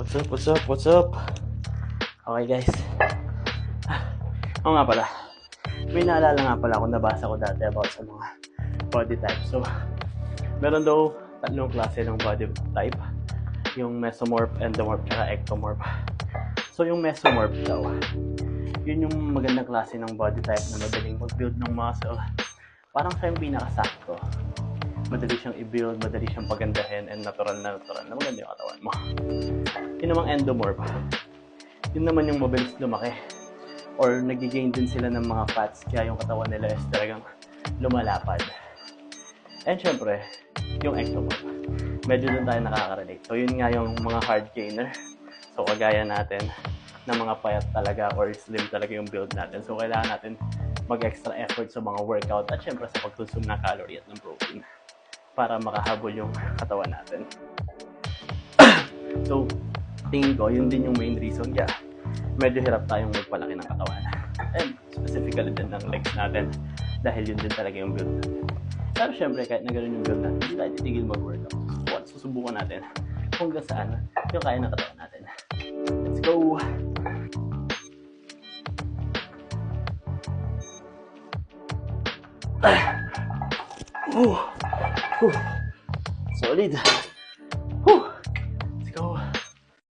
What's up, what's up, what's up? Okay guys. Oo nga pala. May naalala nga pala ako nabasa ko dati about sa mga body type. So, meron daw tatlong klase ng body type. Yung mesomorph, endomorph, tsaka ectomorph. So, yung mesomorph daw, yun yung magandang klase ng body type na madaling mag-build ng muscle. Parang siya yung pinakasakto. Madali siyang i-build, madali siyang pagandahin, and natural na natural na maganda yung katawan mo. Yun namang endomorph. Yun naman yung mabilis lumaki. Or nagigain din sila ng mga fats kaya yung katawan nila is talagang lumalapad. And syempre, yung ectomorph. Medyo doon tayo nakaka-relate. So yun nga yung mga hard gainer. So kagaya natin na mga payat talaga or slim talaga yung build natin. So kailangan natin mag-extra effort sa mga workout at syempre sa pag-consume ng calorie at ng protein para makahabol yung katawan natin. so, tingin ko, yun din yung main reason kaya medyo hirap tayong magpalaki ng katawan. And specifically din ng legs natin dahil yun din talaga yung build natin. Pero syempre, kahit na ganun yung build natin, hindi tayo titigil mag-workout. What, susubukan natin kung saan yung kaya ng katawan natin. Let's go! Uh, uh, solid.